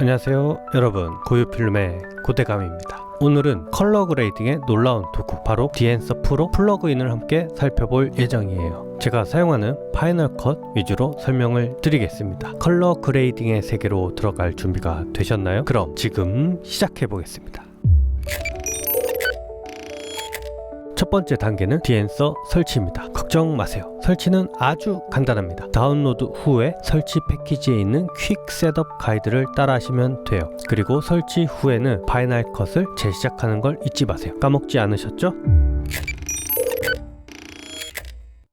안녕하세요 여러분. 고유필름의 고대감입니다. 오늘은 컬러 그레이딩의 놀라운 도구 바로 디엔서 프로 플러그인을 함께 살펴볼 예정이에요. 제가 사용하는 파이널 컷 위주로 설명을 드리겠습니다. 컬러 그레이딩의 세계로 들어갈 준비가 되셨나요? 그럼 지금 시작해 보겠습니다 첫 번째 단계는 디엔서 설치입니다. 걱정 마세요. 설치는 아주 간단합니다. 다운로드 후에 설치 패키지에 있는 퀵 셋업 가이드를 따라 하시면 돼요. 그리고 설치 후에는 파이널 컷을 재시작하는 걸 잊지 마세요. 까먹지 않으셨죠?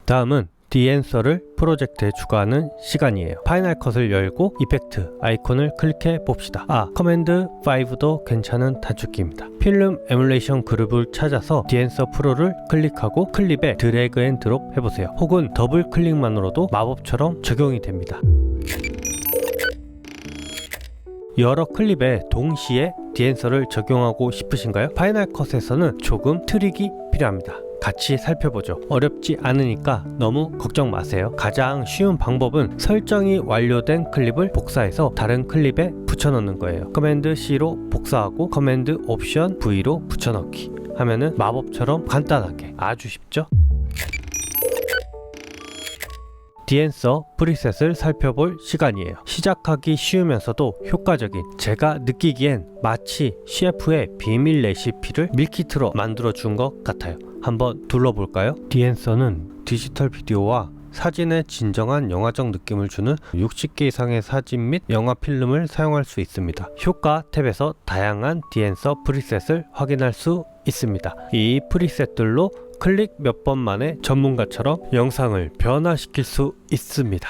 다음은 디엔서를 프로젝트에 추가하는 시간이에요. 파이널 컷을 열고 이펙트 아이콘을 클릭해 봅시다. 아, 커맨드 5도 괜찮은 단축키입니다. 필름 에뮬레이션 그룹을 찾아서 디엔서 프로를 클릭하고 클립에 드래그 앤 드롭 해보세요. 혹은 더블 클릭만으로도 마법처럼 적용이 됩니다. 여러 클립에 동시에 디엔서를 적용하고 싶으신가요? 파이널 컷에서는 조금 트릭이 필요합니다. 같이 살펴보죠. 어렵지 않으니까 너무 걱정 마세요. 가장 쉬운 방법은 설정이 완료된 클립을 복사해서 다른 클립에 붙여넣는 거예요. 커맨드 C로 복사하고 커맨드 옵션 V로 붙여넣기 하면은 마법처럼 간단하게 아주 쉽죠? 디엔서 프리셋을 살펴볼 시간이에요. 시작하기 쉬우면서도 효과적인 제가 느끼기엔 마치 셰프의 비밀 레시피를 밀키트로 만들어 준 것 같아요. 한번 둘러볼까요? 디엔서는 디지털 비디오와 사진의 진정한 영화적 느낌을 주는 60개 이상의 사진 및 영화 필름을 사용할 수 있습니다. 효과 탭에서 다양한 디엔서 프리셋을 확인할 수 있습니다. 이 프리셋들로 클릭 몇 번 만에 전문가처럼 영상을 변화시킬 수 있습니다.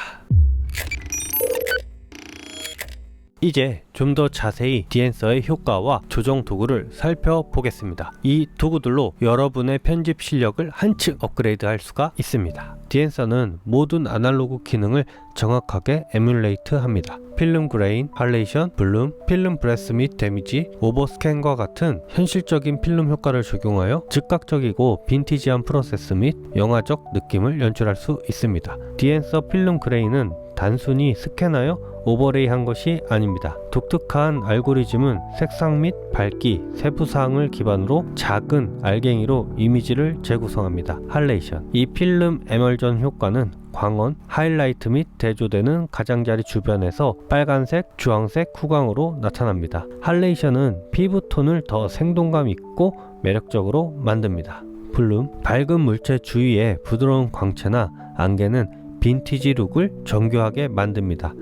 이제 좀 더 자세히 디엔서의 효과와 조정 도구를 살펴보겠습니다. 이 도구들로 여러분의 편집 실력을 한층 업그레이드 할 수가 있습니다. 디엔서는 모든 아날로그 기능을 정확하게 에뮬레이트 합니다. 필름 그레인, 할레이션, 블룸, 필름 브레스 및 데미지, 오버스캔과 같은 현실적인 필름 효과를 적용하여 즉각적이고 빈티지한 프로세스 및 영화적 느낌을 연출할 수 있습니다. 디엔서 필름 그레인은 단순히 스캔하여 오버레이 한 것이 아닙니다. 독특한 알고리즘은 색상 및 밝기, 세부사항을 기반으로 작은 알갱이로 이미지를 재구성합니다. 할레이션. 이 필름 에멀전 효과는 광원, 하이라이트 및 대조되는 가장자리 주변에서 빨간색, 주황색 후광으로 나타납니다. 할레이션은 피부톤을 더 생동감 있고 매력적으로 만듭니다. 블룸, 밝은 물체 주위에 부드러운 광채나 안개는 빈티지 룩을 정교하게 만듭니다.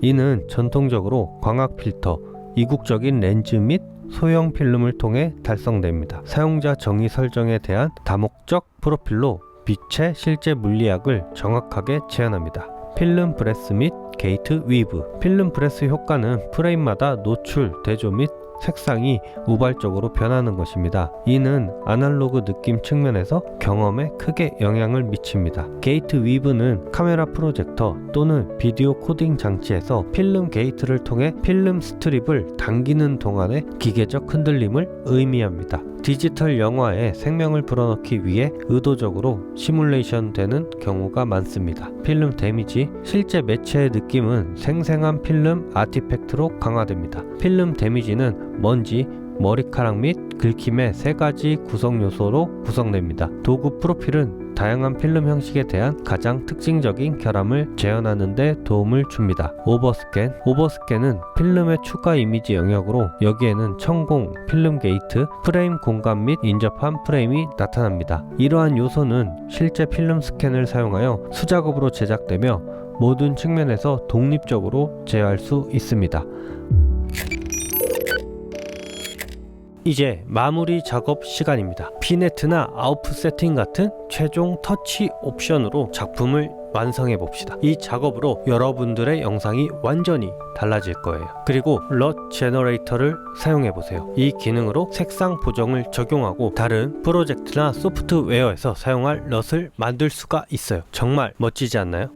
이는 전통적으로 광학 필터, 이국적인 렌즈 및 소형 필름을 통해 달성됩니다. 사용자 정의 설정에 대한 다목적 프로필로 빛의 실제 물리학을 정확하게 재현합니다. 필름 브레스 및 게이트 위브 필름 브레스 효과는 프레임마다 노출, 대조 및 색상이 우발적으로 변하는 것입니다. 이는 아날로그 느낌 측면에서 경험에 크게 영향을 미칩니다. 게이트 위브는 카메라 프로젝터 또는 비디오 코딩 장치에서 필름 게이트를 통해 필름 스트립을 당기는 동안의 기계적 흔들림을 의미합니다. 디지털 영화에 생명을 불어넣기 위해 의도적으로 시뮬레이션 되는 경우가 많습니다. 필름 데미지 실제 매체의 느낌은 생생한 필름 아티팩트로 강화됩니다. 필름 데미지는 먼지, 머리카락 및 긁힘의 세 가지 구성 요소로 구성됩니다. 도구 프로필은 다양한 필름 형식에 대한 가장 특징적인 결함을 재현하는 데 도움을 줍니다. 오버스캔 오버스캔은 필름의 추가 이미지 영역으로 여기에는 천공, 필름 게이트, 프레임 공간 및 인접한 프레임이 나타납니다. 이러한 요소는 실제 필름 스캔을 사용하여 수작업으로 제작되며 모든 측면에서 독립적으로 제어할 수 있습니다. 이제 마무리 작업 시간입니다. 피네트나 아웃풋 세팅 같은 최종 터치 옵션으로 작품을 완성해 봅시다. 이 작업으로 여러분들의 영상이 완전히 달라질 거예요. 그리고 럿 제너레이터를 사용해 보세요. 이 기능으로 색상 보정을 적용하고 다른 프로젝트나 소프트웨어에서 사용할 럿을 만들 수가 있어요. 정말 멋지지 않나요?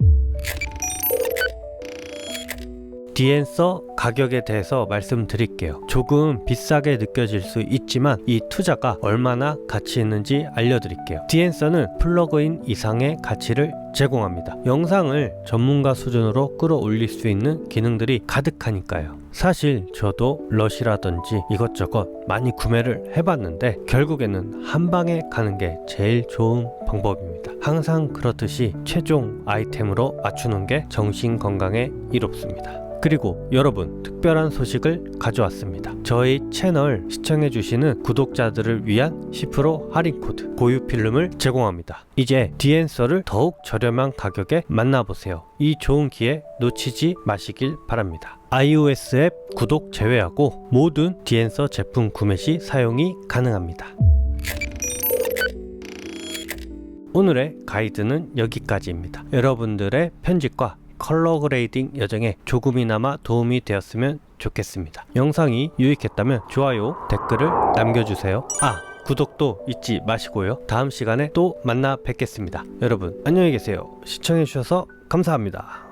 디엔서 가격에 대해서 말씀드릴게요. 조금 비싸게 느껴질 수 있지만 이 투자가 얼마나 가치 있는지 알려드릴게요. 디엔서는 플러그인 이상의 가치를 제공합니다. 영상을 전문가 수준으로 끌어올릴 수 있는 기능들이 가득하니까요. 사실 저도 럿이라든지 이것저것 많이 구매를 해봤는데 결국에는 한 방에 가는 게 제일 좋은 방법입니다. 항상 그렇듯이 최종 아이템으로 맞추는 게 정신 건강에 이롭습니다. 그리고 여러분 특별한 소식을 가져왔습니다. 저희 채널 시청해주시는 구독자들을 위한 10% 할인 코드 고유 필름을 제공합니다. 이제 디앤서를 더욱 저렴한 가격에 만나보세요. 이 좋은 기회 놓치지 마시길 바랍니다. iOS 앱 구독 제외하고 모든 디앤서 제품 구매 시 사용이 가능합니다. 오늘의 가이드는 여기까지입니다. 여러분들의 편집과 컬러 그레이딩 여정에 조금이나마 도움이 되었으면 좋겠습니다. 영상이 유익했다면 좋아요, 댓글을 남겨주세요. 아, 구독도 잊지 마시고요. 다음 시간에 또 만나 뵙겠습니다. 여러분, 안녕히 계세요. 시청해주셔서 감사합니다.